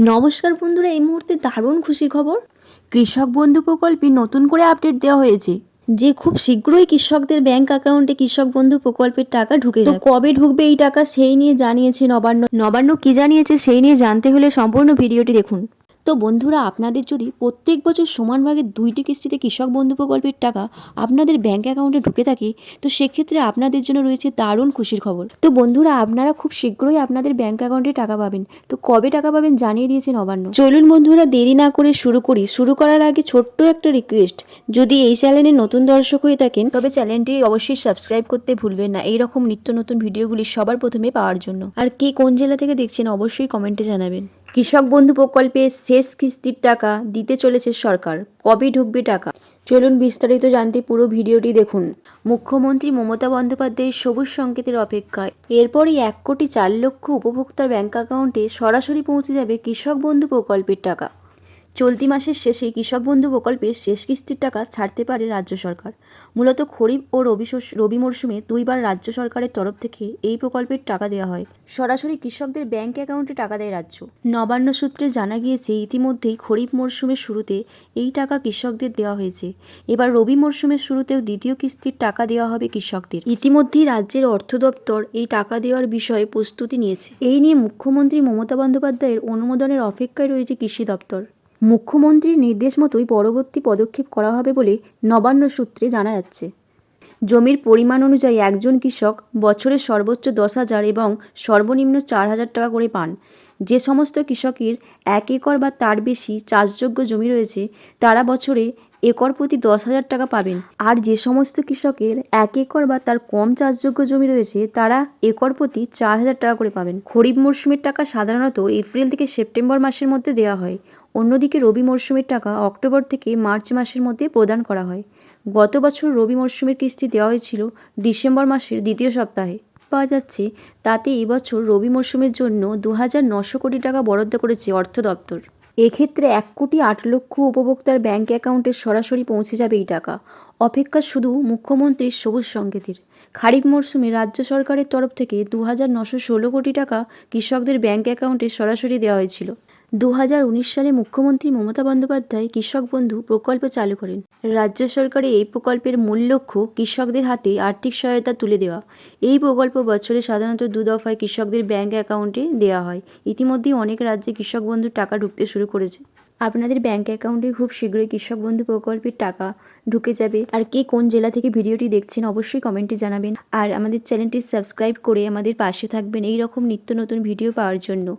নমস্কার বন্ধুরা এই মুহূর্তে দারুণ খুশির খবর। কৃষক বন্ধু প্রকল্পে নতুন করে আপডেট দেওয়া হয়েছে যে খুব শীঘ্রই কৃষকদের ব্যাংক অ্যাকাউন্টে কৃষক বন্ধু প্রকল্পের টাকা ঢুকে যাবে। তো কবে ঢুকবে এই টাকা সেই নিয়ে জানিয়েছে নবান্ন নবান্ন কি জানিয়েছে সেই নিয়ে জানতে হলে সম্পূর্ণ ভিডিওটি দেখুন। তো বন্ধুরা, আপনাদের যদি প্রত্যেক বছর সমান ভাগে দুইটি কিস্তিতে কৃষক বন্ধু প্রকল্পের টাকা আপনাদের ব্যাংক অ্যাকাউন্টে ঢুকে থাকে, তো সেক্ষেত্রে আপনাদের জন্য রয়েছে দারুণ খুশির খবর। তো বন্ধুরা, আপনারা খুব শীঘ্রই আপনাদের ব্যাংক অ্যাকাউন্টে টাকা পাবেন। তো কবে টাকা পাবেন জানিয়ে দিয়েছে নবান্ন চলুন বন্ধুরা, দেরি না করে শুরু করি। শুরু করার আগে ছোট্ট একটা রিকোয়েস্ট যদি এই চ্যানেলে নতুন দর্শক হয়ে থাকেন, তবে চ্যানেলটি অবশ্যই সাবস্ক্রাইব করতে ভুলবেন না। এইরকম নিত্য নতুন ভিডিওগুলি সবার প্রথমে পাওয়ার জন্য। আর কে কোন জেলা থেকে দেখছেন, অবশ্যই কমেন্টে জানাবেন। কৃষক বন্ধু প্রকল্পে শেষ কিস্তির টাকা দিতে চলেছে সরকার। কবে ঢুকবে টাকা? চলুন বিস্তারিত জানতে পুরো ভিডিওটি দেখুন। মুখ্যমন্ত্রী মমতা বন্দ্যোপাধ্যায়ের সবুজ সংকেতের অপেক্ষায় এরপরই এক কোটি চার লক্ষ উপভোক্তার ব্যাংক অ্যাকাউন্টে সরাসরি পৌঁছে যাবে কৃষক বন্ধু প্রকল্পের টাকা। চলতি মাসের শেষে কৃষক বন্ধু প্রকল্পের শেষ কিস্তির টাকা ছাড়তে পারে রাজ্য সরকার। মূলত খরিফ ও রবি রবি মরশুমে দুইবার রাজ্য সরকারের তরফ থেকে এই প্রকল্পের টাকা দেওয়া হয়। সরাসরি কৃষকদের ব্যাংক অ্যাকাউন্টে টাকা দেয় রাজ্য। নবান্ন সূত্রে জানা গিয়েছে, ইতিমধ্যেই খরিফ মরশুমের শুরুতে এই টাকা কৃষকদের দেওয়া হয়েছে। এবার রবি মরশুমের শুরুতেও দ্বিতীয় কিস্তির টাকা দেওয়া হবে কৃষকদের। ইতিমধ্যেই রাজ্যের অর্থ দপ্তর এই টাকা দেওয়ার বিষয়ে প্রস্তুতি নিয়েছে। এই নিয়ে মুখ্যমন্ত্রী মমতা বন্দ্যোপাধ্যায়ের অনুমোদনের অপেক্ষায় রয়েছে কৃষি দপ্তর। মুখ্যমন্ত্রীর নির্দেশ মতোই পরবর্তী পদক্ষেপ করা হবে বলে নবান্ন সূত্রে জানা যাচ্ছে। জমির পরিমাণ অনুযায়ী একজন কৃষক বছরে সর্বোচ্চ দশ হাজার এবং সর্বনিম্ন চার হাজার টাকা করে পান। যে সমস্ত কৃষকের এক একর বা তার বেশি চাষযোগ্য জমি রয়েছে, তারা বছরে একর প্রতি দশ হাজার টাকা পাবেন। আর যে সমস্ত কৃষকের এক একর বা তার কম চাষযোগ্য জমি রয়েছে, তারা একর প্রতি চার হাজার টাকা করে পাবেন। খরিফ মরশুমের টাকা সাধারণত এপ্রিল থেকে সেপ্টেম্বর মাসের মধ্যে দেওয়া হয়। অন্যদিকে রবি মরশুমের টাকা অক্টোবর থেকে মার্চ মাসের মধ্যে প্রদান করা হয়। গত বছর রবি মরশুমের কিস্তি দেওয়া হয়েছিল ডিসেম্বর মাসের দ্বিতীয় সপ্তাহে। পাওয়া যাচ্ছে তাতে এবছর রবি মরশুমের জন্য দু হাজার নশো কোটি টাকা বরাদ্দ করেছে অর্থ দপ্তর। এক্ষেত্রে এক কোটি আট লক্ষ উপভোক্তার ব্যাংক অ্যাকাউন্টে সরাসরি পৌঁছে যাবে এই টাকা। অপেক্ষা শুধু মুখ্যমন্ত্রীর সবুজ সংকেতের। খারিফ মরশুমে রাজ্য সরকারের তরফ থেকে দু হাজার নশো ষোলো কোটি টাকা কৃষকদের ব্যাংক অ্যাকাউন্টে সরাসরি দেওয়া হয়েছিল। দু হাজার উনিশ সালে মুখ্যমন্ত্রী মমতা বন্দ্যোপাধ্যায় কৃষক বন্ধু প্রকল্প চালু করেন। রাজ্য সরকারের এই প্রকল্পের মূল লক্ষ্য কৃষকদের হাতে আর্থিক সহায়তা তুলে দেওয়া। এই প্রকল্প বছরে সাধারণত দু দফায় কৃষকদের ব্যাংক অ্যাকাউন্টে দেওয়া হয়। ইতিমধ্যেই অনেক রাজ্যে কৃষক বন্ধুর টাকা ঢুকতে শুরু করেছে। আপনাদের ব্যাংক অ্যাকাউন্টে খুব শীঘ্রই কৃষক বন্ধু প্রকল্পের টাকা ঢুকে যাবে। আর কে কোন জেলা থেকে ভিডিওটি দেখছেন অবশ্যই কমেন্টে জানাবেন। আর আমাদের চ্যানেলটি সাবস্ক্রাইব করে আমাদের পাশে থাকবেন এই রকম নিত্য নতুন ভিডিও পাওয়ার জন্য।